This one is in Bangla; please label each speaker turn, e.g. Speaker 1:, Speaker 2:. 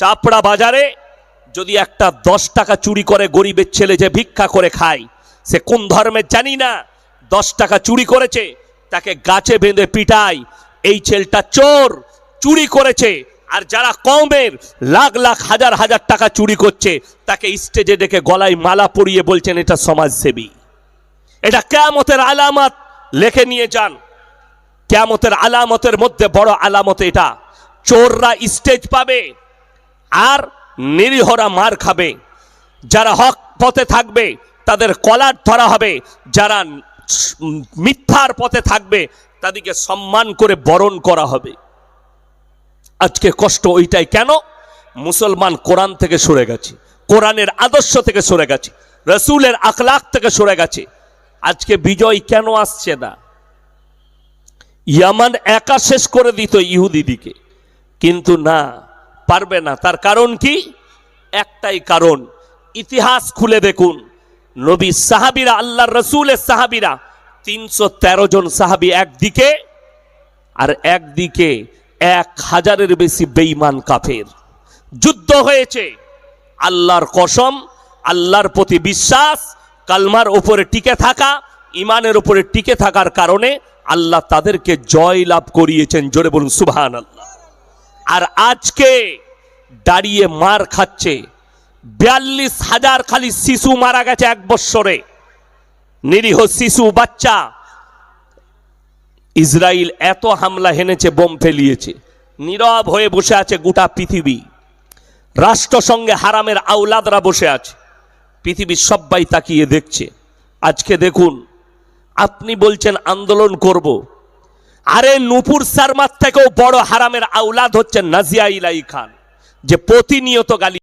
Speaker 1: চাপড়া বাজারে যদি একটা দশ টাকা চুরি করে গরিবের ছেলে যে ভিক্ষা করে খায়, সে কোন ধর্মের জানি না, দশ টাকা চুরি করেছে, তাকে গাছে বেঁধে পিটায়, এই ছেলেটা চোর, চুরি করেছে, আর যারা কমের লাখ লাখ হাজার হাজার টাকা চুরি করছে, তাকে স্টেজে ডেকে গলায় মালা পরিয়ে বলছেন, এটা সমাজসেবী। এটা কেয়ামতের আলামত, লেখে নিয়ে যান। কেয়ামতের আলামতের মধ্যে বড় আলামত এটা। চোররা স্টেজ পাবে আর নিরীহরা মার খাবে। যারা হক পথে থাকবে, তাদের কলার ধরা হবে। যারা মিথ্যার পথে থাকবে, তাদেরকে সম্মান করে বরণ করা হবে। আজকে কষ্ট ওইটাই কেন? মুসলমান কোরআন থেকে সরে গেছে, কোরআনের আদর্শ থেকে সরে গেছে, রসুলের আখলাক থেকে সরে গেছে। আজকে বিজয় কেন আসছে না? ইয়ামান একা শেষ করে দিত ইহুদিদিকে। কিন্তু না পারবে না। তার কারণ কি? একটাই কারণ। ইতিহাস খুলে দেখুন। নবী সাহাবিরা আল্লাহ রসুলের সাহাবিরা, তিনশো তেরো জন সাহাবি একদিকে আর একদিকে এক হাজারের বেশি বেঈমান কাফের। যুদ্ধ হয়েছে। আল্লাহর কসম, আল্লাহর প্রতি বিশ্বাস, কালমার উপরে টিকে থাকা ইমানের উপরে টিকে থাকার কারণে আল্লাহ তাদেরকে জয় লাভ করিয়েছেন। জোরে বলুন সুবহান আল্লাহ আর আজকে দাঁড়িয়ে মার খাচ্ছে। বিয়াল্লিশ হাজার খালি শিশু মারা গেছে এক বৎসরে। নিরীহ শিশু বাচ্চা। ইসরায়েল এত হামলা হেনেছে, বোম ফেলিয়েছে। নীরব হয়ে বসে আছে গোটা পৃথিবী। রাষ্ট্রসংঘে হারামের আউলাদরা বসে আছে। পৃথিবীর সবাই তাকিয়ে দেখছে। আজকে দেখুন, আপনি বলছেন, আন্দোলন করব। আরে নুপুর শর্মার থেকেও বড় হারামের আউলাদ হচ্ছে নাজিয়া ইলাই খান যে প্রতিনিয়ত গালি